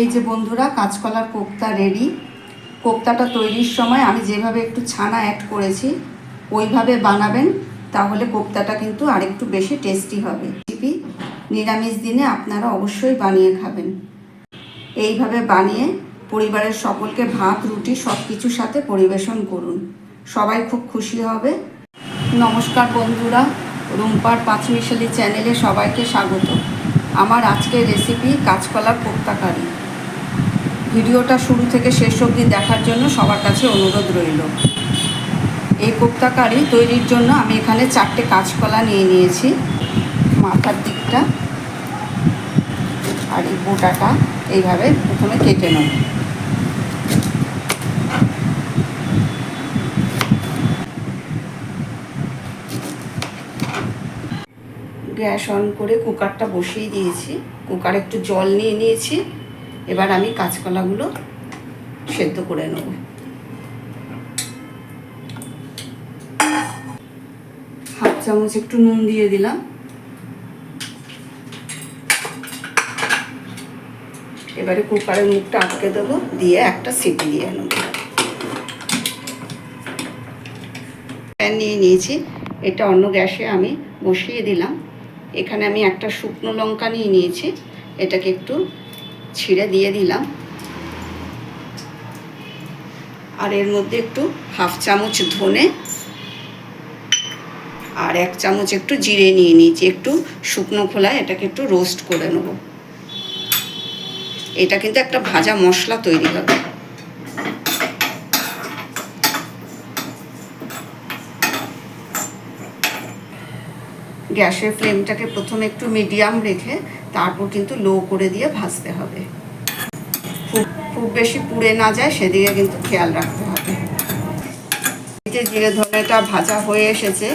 এই যে বন্ধুরা, কাঁচকলার কোপ্তা রেডি কোপ্তাটা তৈরির সময় আমি যেভাবে একটু ছানা অ্যাড করেছি, ওইভাবে বানাবেন, তাহলে কোপ্তাটা কিন্তু আরেকটু বেশি টেস্টি হবে। রেসিপি নিরামিষ দিনে আপনারা অবশ্যই বানিয়ে খাবেন। এইভাবে বানিয়ে পরিবারের সকলকে ভাত, রুটি সব কিছুর সাথে পরিবেশন করুন। সবাই খুব খুশি হবে। নমস্কার বন্ধুরা, রুম্পার পাঁচমিশালি চ্যানেলে সবাইকে স্বাগত। আমার আজকের রেসিপি কাঁচকলার কোপ্তা কারি ভিডিওটা শুরু থেকে শেষ অবধি দেখার জন্য সবার কাছে অনুরোধ রইল। এই কোপ্তা কারি তৈরির জন্য আমি এখানে চারটে কাঁচকলা নিয়ে নিয়েছি, মাথার দিকটা আর এই বোটাটা এইভাবে প্রথমে কেটে নেব। গ্যাস অন করে কুকারটা বসিয়ে দিয়েছি। কুকারে একটু জল নিয়ে নিয়েছি। এবার আমি কাঁচকলাগুলো সেদ্ধ করে নেব। হাফ চামচ একটু নুন দিয়ে দিলাম। এবারে কুকারের মুখটা আটকে দেবো, দিয়ে একটা সিটি দিয়ে নেব। প্যান নিয়ে নিয়েছি। এটা অন্য গ্যাসে আমি বসিয়ে দিলাম। এখানে আমি একটা শুকনো লঙ্কা নিয়ে নিয়েছি। এটাকে একটু ছিঁড়ে দিয়ে দিলাম। আর এর মধ্যে একটু হাফ চামচ ধনে আর এক চামচ একটু জিরে নিয়ে নিয়েছি। একটু শুকনো খোলায় এটাকে একটু রোস্ট করে নেব। এটা কিন্তু একটা ভাজা মশলা তৈরি হবে। গ্যাসের ফ্লেমটাকে প্রথমে একটু মিডিয়াম রেখে তারপর কিন্তু লো করে দিয়ে ভাজতে হবে। খুব খুব বেশি পুড়ে না যায়, সেদিকে কিন্তু খেয়াল রাখতে হবে। যে জিরে ধনেটা ভাজা হয়ে এসেছে,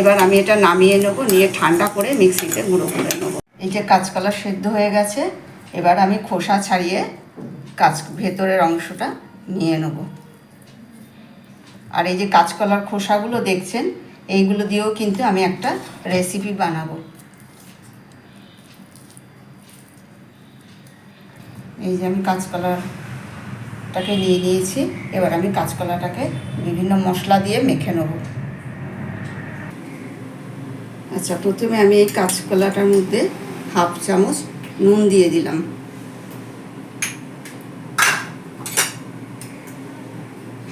এবার আমি এটা নামিয়ে নেব, নিয়ে ঠান্ডা করে মিক্সিতে গুঁড়ো করে নেব। এই যে কাঁচকলা সেদ্ধ হয়ে গেছে, এবার আমি খোসা ছাড়িয়ে কাঁচ, ভেতরের অংশটা নিয়ে নেব। আর এই যে কাঁচকলার খোসাগুলো দেখছেন, এইগুলো দিয়েও কিন্তু আমি একটা রেসিপি বানাবো। এই যে আমি কাঁচকলাটাকে নিয়ে নিয়েছি। এবার আমি কাঁচকলাটাকে বিভিন্ন মশলা দিয়ে মেখে নেব। আচ্ছা প্রথমে আমি এই কাঁচকলাটার মধ্যে হাফ চামচ নুন দিয়ে দিলাম।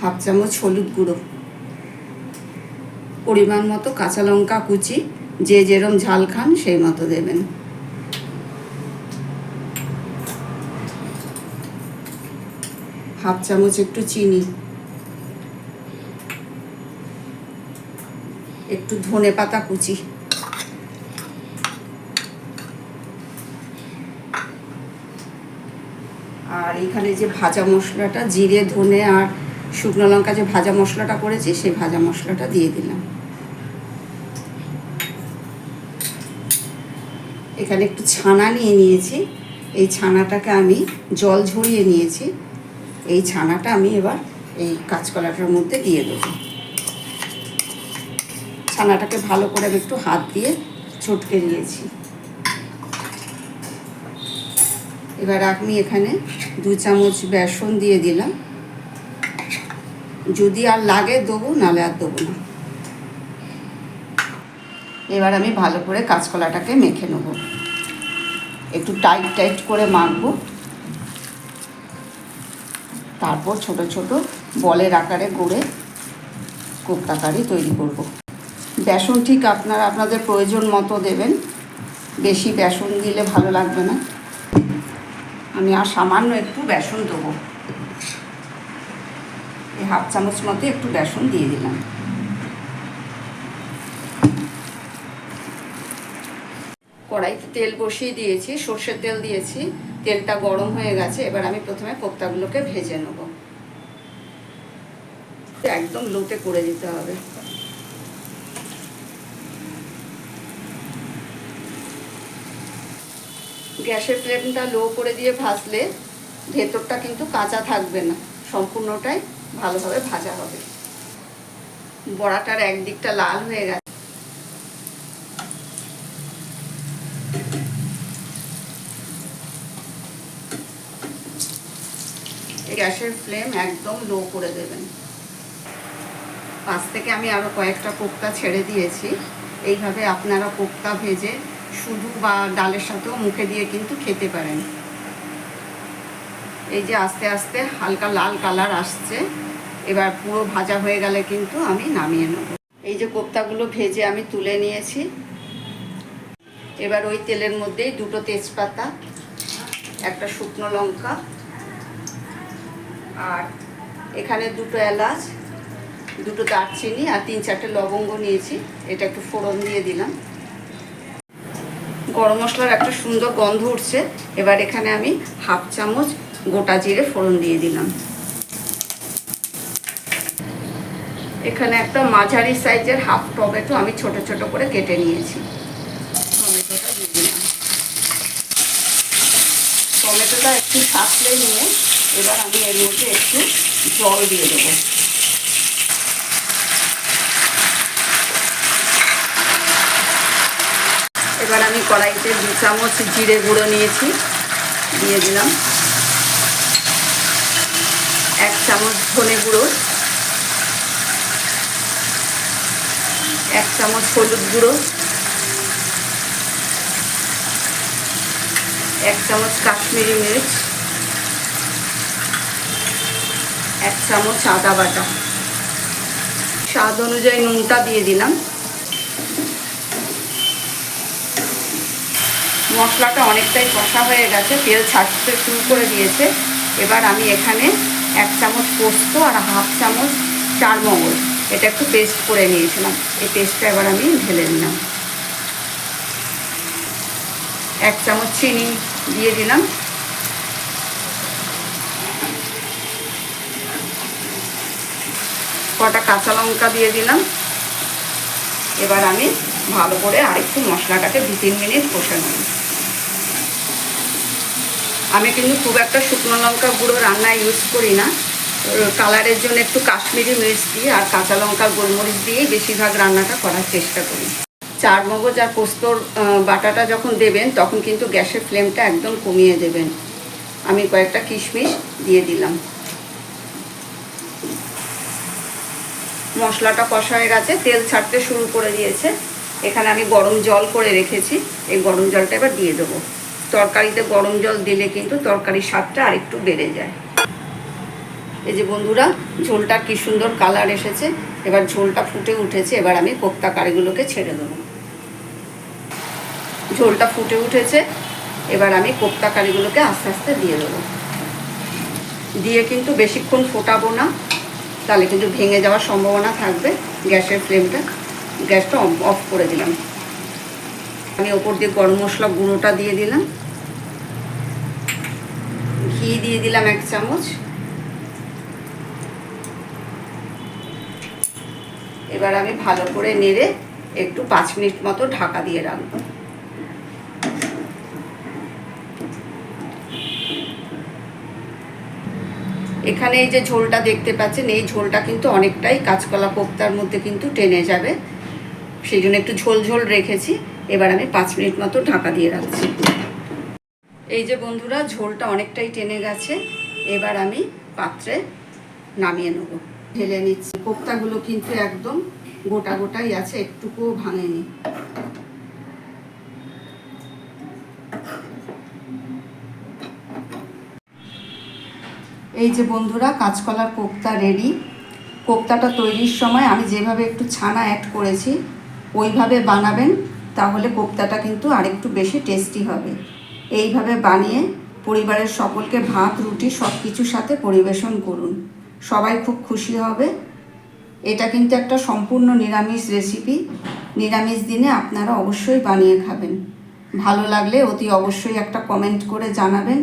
হাফ চামচ হলুদ গুঁড়ো। পরিমাণ মতো কাঁচা লঙ্কা কুচি, যে যেরম ঝাল খান সেই মতো দেবেন। হাফ চামচ একটু চিনি। একটু ধনে পাতা কুচি। আর এখানে যে ভাজা মশলাটা, জিরে, ধনে আর শুকনো লঙ্কা যে ভাজা মশলাটা করেছি, সেই ভাজা মশলাটা দিয়ে দিলাম। এখানে একটু ছানা নিয়ে নিয়েছি। এই ছানাটাকে আমি জল ঝরিয়ে নিয়েছি। এই ছানাটা আমি এবার এই কাঁচকলাটার মধ্যে দিয়ে দেবো। ছানাটাকে ভালো করে আমি একটু হাত দিয়ে ছটকে নিয়েছি। এবার আমি এখানে দু চামচ বেসন দিয়ে দিলাম। যদি আর লাগে দেবো নালে আর দেবো না। এবার আমি ভালো করে কাঁচকলাটাকে মেখে নেব। একটু টাইট টাইট করে মাখবো। তারপর ছোট ছোট বলের আকারে গড়ে কোপ্তাকারি তৈরি করব। বেসন ঠিক আপনারা, আপনাদের প্রয়োজন মতো দেবেন। বেশি বেসন দিলে ভালো লাগবে না। আমি আর সামান্য একটু বেসন দেবো। এই হাফ চামচ মতো একটু বেসন দিয়ে দিলাম। কড়াইতে তেল বসিয়ে দিয়েছি, সর্ষের তেল দিয়েছি। তেলটা গরম হয়ে গেছে, এবার আমি প্রথমে কোপ্তাগুলোকে ভেজে নেব। একদম লোতে করে দিতে হবে। গ্যাসের ফ্লেমটা লো করে দিয়ে ভাজলে ভেতরটা কিন্তু কাঁচা থাকবে না, সম্পূর্ণটাই ভালোভাবে ভাজা হবে। বড়াটার একদিকটা লাল হয়ে গেছে। গ্যাসের ফ্লেম একদম লো করে দেবেন। পাশ থেকে আমি আরও কয়েকটা কোপ্তা ছেড়ে দিয়েছি। এইভাবে আপনারা কোপ্তা ভেজে শুধু বা ডালের সাথেও মুখে দিয়ে কিন্তু খেতে পারেন। এই যে আস্তে আস্তে হালকা লাল কালার আসছে, এবার পুরো ভাজা হয়ে গেলে কিন্তু আমি নামিয়ে নেব। এই যে কোপ্তাগুলো ভেজে আমি তুলে নিয়েছি। এবার ওই তেলের মধ্যেই দুটো তেজপাতা, একটা শুকনো লঙ্কা আর এখানে দুটো এলাচ, দুটো দারচিনি আর তিন চারটে লবঙ্গ নিয়েছি। এটা একটু ফোড়ন দিয়ে দিলাম। গরম মশলার একটা সুন্দর গন্ধ উঠছে। এবার এখানে আমি হাফ চামচ গোটা জিরে ফোড়ন দিয়ে দিলাম। এখানে একটা মাঝারি সাইজের হাফ টমেটো আমি ছোট ছোট করে কেটে নিয়েছি। টমেটোটা দিয়ে দিলাম। টমেটোটা একটু সাঁতলে নিয়ে এবার আমি এর মধ্যে একটু জল দিয়ে দেবো। এবার আমি কড়াইতে দু চামচ জিরে গুঁড়ো নিয়েছি, দিয়ে দিলাম। এক চামচ ধনে গুঁড়ো। এক চামচ হলুদ গুঁড়ো। এক চামচ কাশ্মীরি মির্চ। এক চামচ আদা বাটা। স্বাদ অনুযায়ী নুনটা দিয়ে দিলাম। মশলাটা অনেকটাই কষা হয়ে গেছে, তেল ছাড়তে শুরু করে দিয়েছে। এবার আমি এখানে এক চামচ পোস্ত আর হাফ চামচ চার মগজ এটা একটু পেস্ট করে নিয়েছিলাম। এই পেস্টটা এবার আমি ঢেলে নিলাম। এক চামচ চিনি দিয়ে দিলাম। কটা কাঁচা লঙ্কা দিয়ে দিলাম। এবার আমি ভালো করে আরেকটু মশলাটাকে দু তিন মিনিট কষে নেব। আমি কিন্তু খুব একটা শুকনো লঙ্কা গুঁড়ো রান্নায় ইউজ করি না। কালারের জন্য একটু কাশ্মীরি মির্চ দিয়ে আর কাঁচা লঙ্কা গোলমরিচ দিয়েই বেশিরভাগ রান্নাটা করার চেষ্টা করি। চার মগজ আর পোস্তর বাটাটা যখন দেবেন, তখন কিন্তু গ্যাসের ফ্লেমটা একদম কমিয়ে দেবেন। আমি কয়েকটা কিশমিশ দিয়ে দিলাম। মশলাটা কষা হয়ে গেছে, তেল ছাড়তে শুরু করে দিয়েছে। এখানে আমি গরম জল করে রেখেছি, এই গরম জলটা এবার দিয়ে দেবো। তরকারিতে গরম জল দিলে কিন্তু তরকারির স্বাদটা আরেকটু বেড়ে যায়। এই যে বন্ধুরা, ঝোলটা কি সুন্দর কালার এসেছে। এবার ঝোলটা ফুটে উঠেছে, এবার আমি কোপ্তা কারিগুলোকে ছেড়ে দেবো। ঝোলটা ফুটে উঠেছে, এবার আমি কোপ্তা কারিগুলোকে আস্তে আস্তে দিয়ে দেবো। দিয়ে কিন্তু বেশিক্ষণ ফোটাবো না। তাহলে কিন্তু ভেঙে যাওয়ার সম্ভাবনা থাকবে গ্যাসের ফ্লেমটা। গ্যাসটা অফ করে দিলাম। আমি ওপর দিয়ে গরম মশলা গুঁড়োটা দিয়ে দিলাম। ঘি দিয়ে দিলাম এক চামচ। এবার আমি ভালো করে নেড়ে একটু পাঁচ মিনিট মতো ঢাকা দিয়ে রাখব। এখানে এই যে ঝোলটা দেখতে পাচ্ছেন, এই ঝোলটা কিন্তু অনেকটাই কাঁচকলা কোপ্তার মধ্যে কিন্তু টেনে যাবে। সেই জন্য একটু ঝোল ঝোল রেখেছি। এবার আমি পাঁচ মিনিট মতো ঢাকা দিয়ে রাখছি। এই যে বন্ধুরা, ঝোলটা অনেকটাই টেনে গেছে। এবার আমি পাত্রে নামিয়ে নেব। ঢেলে নিচ্ছি। কোপ্তাগুলো কিন্তু একদম গোটা গোটাই আছে, একটুকুও ভাঙেনি। এই যে বন্ধুরা, কাঁচকলার কোপ্তা রেডি কোপ্তাটা তৈরির সময় আমি যেভাবে একটু ছানা অ্যাড করেছি, ওইভাবে বানাবেন, তাহলে কোপ্তাটা কিন্তু আরেকটু বেশি টেস্টি হবে। এইভাবে বানিয়ে পরিবারের সকলকে ভাত, রুটি সব কিছুর সাথে পরিবেশন করুন। সবাই খুব খুশি হবে। এটা কিন্তু একটা সম্পূর্ণ নিরামিষ রেসিপি নিরামিষ দিনে আপনারা অবশ্যই বানিয়ে খাবেন। ভালো লাগলে অতি অবশ্যই একটা কমেন্ট করে জানাবেন।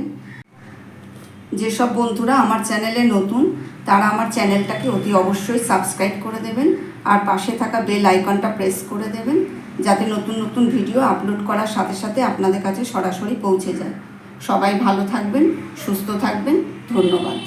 যেসব বন্ধুরা আমার চ্যানেলে নতুন, তারা আমার চ্যানেলটাকে অতি অবশ্যই সাবস্ক্রাইব করে দেবেন আর পাশে থাকা বেল আইকনটা প্রেস করে দেবেন যাতে নতুন নতুন ভিডিও আপলোড করার সাথে সাথে আপনাদের কাছে সরাসরি পৌঁছে যায়। সবাই ভালো থাকবেন, সুস্থ থাকবেন, ধন্যবাদ।